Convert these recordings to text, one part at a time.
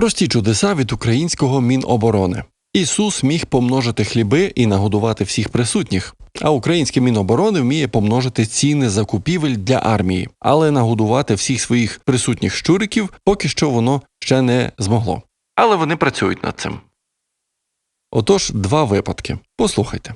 Прості чудеса від українського Міноборони. Ісус міг помножити хліби і нагодувати всіх присутніх. А українське Міноборони вміє помножити ціни закупівель для армії, але нагодувати всіх своїх присутніх щуриків поки що воно ще не змогло. Але вони працюють над цим. Отож, два випадки. Послухайте.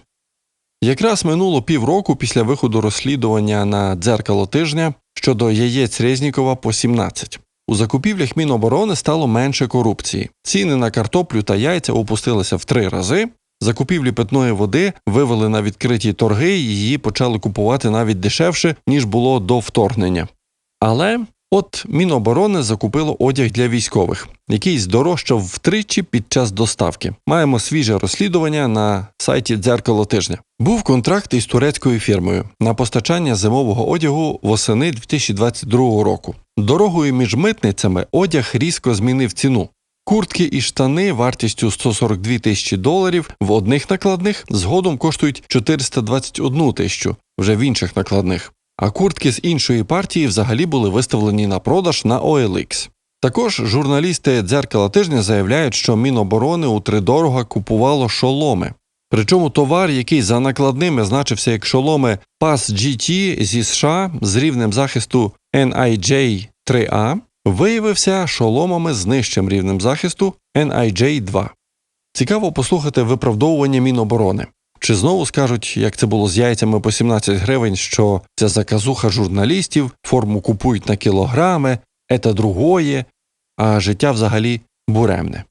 Якраз минуло півроку після виходу розслідування на дзеркало тижня щодо яєць Резнікова по 17. У закупівлях Міноборони стало менше корупції. Ціни на картоплю та яйця опустилися в три рази. Закупівлі питної води вивели на відкриті торги, і її почали купувати навіть дешевше, ніж було до вторгнення. Але от Міноборони закупило одяг для військових, який здорожчав втричі під час доставки. Маємо свіже розслідування на сайті Дзеркало тижня. Був контракт із турецькою фірмою на постачання зимового одягу восени 2022 року. Дорогою між митницями одяг різко змінив ціну. Куртки і штани вартістю 142 тисячі доларів в одних накладних згодом коштують 421 тисячу вже в інших накладних. А куртки з іншої партії взагалі були виставлені на продаж на OLX. Також журналісти дзеркала тижня заявляють, що Міноборони утридорога купувало шоломи. Причому товар, який за накладними значився як шоломи PAS GT зі США з рівнем захисту NIJ 3A, виявився шоломами з нижчим рівнем захисту NIJ 2. Цікаво послухати виправдовування Міноборони. Чи знову скажуть, як це було з яйцями по 17 гривень, що це заказуха журналістів, форму купують на кілограми, ета другое, а життя взагалі буремне.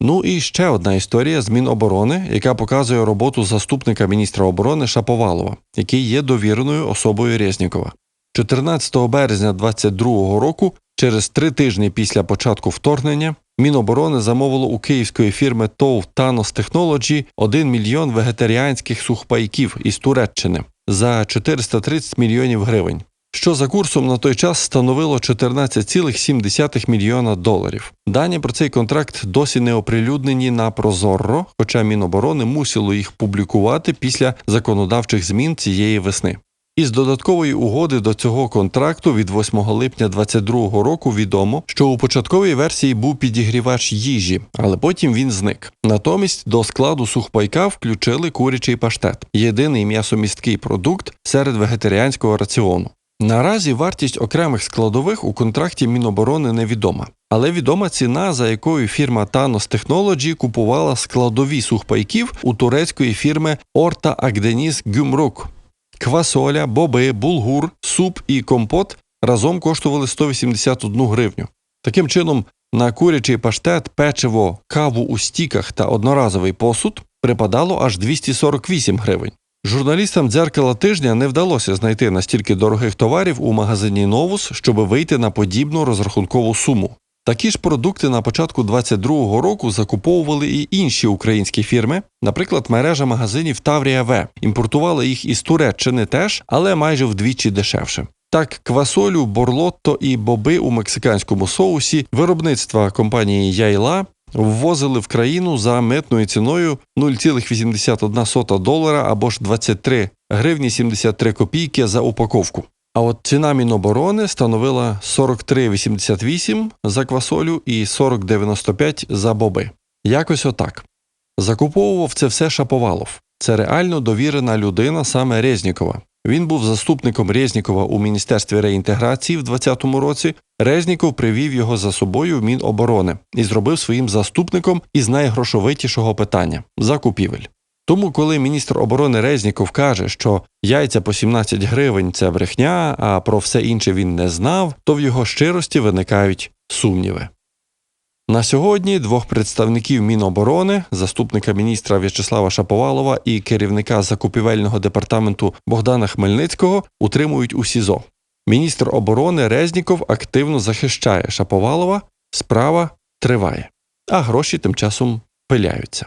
Ну і ще одна історія з Міноборони, яка показує роботу заступника міністра оборони Шаповалова, який є довіреною особою Резнікова. 14 березня 2022 року, через три тижні після початку вторгнення, Міноборони замовило у київської фірми ТОВ Thanos Technology 1 мільйон вегетаріанських сухпайків із Туреччини за 430 мільйонів гривень, що за курсом на той час становило 14,7 мільйона доларів. Дані про цей контракт досі не оприлюднені на Прозорро, хоча Міноборони мусило їх публікувати після законодавчих змін цієї весни. Із додаткової угоди до цього контракту від 8 липня 2022 року відомо, що у початковій версії був підігрівач їжі, але потім він зник. Натомість до складу сухпайка включили курячий паштет єдиний м'ясомісткий продукт серед вегетаріанського раціону. Наразі вартість окремих складових у контракті Міноборони невідома, але відома ціна, за якою фірма Thanos Technology купувала складові сухпайків у турецької фірми Orta Akdeniz Gümrük. Квасоля, боби, булгур, суп і компот разом коштували 181 гривню. Таким чином, на курячий паштет, печиво, каву у стіках та одноразовий посуд припадало аж 248 гривень. Журналістам дзеркала тижня не вдалося знайти настільки дорогих товарів у магазині Новус, щоб вийти на подібну розрахункову суму. Такі ж продукти на початку 2022 року закуповували і інші українські фірми, наприклад, мережа магазинів Таврія В. Імпортували їх із Туреччини теж, але майже вдвічі дешевше. Так, квасолю, борлотто і боби у мексиканському соусі виробництва компанії Яйла ввозили в країну за митною ціною 0,81 долара або ж 23 гривні 73 копійки за упаковку. А от ціна Міноборони становила 43,88 за квасолю і 40,95 за боби. Якось отак. Закуповував це все Шаповалов. Це реально довірена людина саме Резнікова. Він був заступником Резнікова у Міністерстві реінтеграції в 2020 році. Резніков привів його за собою в Міноборони і зробив своїм заступником із найгрошовитішого питання закупівель. Тому, коли міністр оборони Резніков каже, що яйця по 17 гривень це брехня, а про все інше він не знав, то в його щирості виникають сумніви. На сьогодні двох представників Міноборони, заступника міністра В'ячеслава Шаповалова і керівника закупівельного департаменту Богдана Хмельницького утримують у СІЗО. Міністр оборони Резніков активно захищає Шаповалова, справа триває, а гроші тим часом пиляються.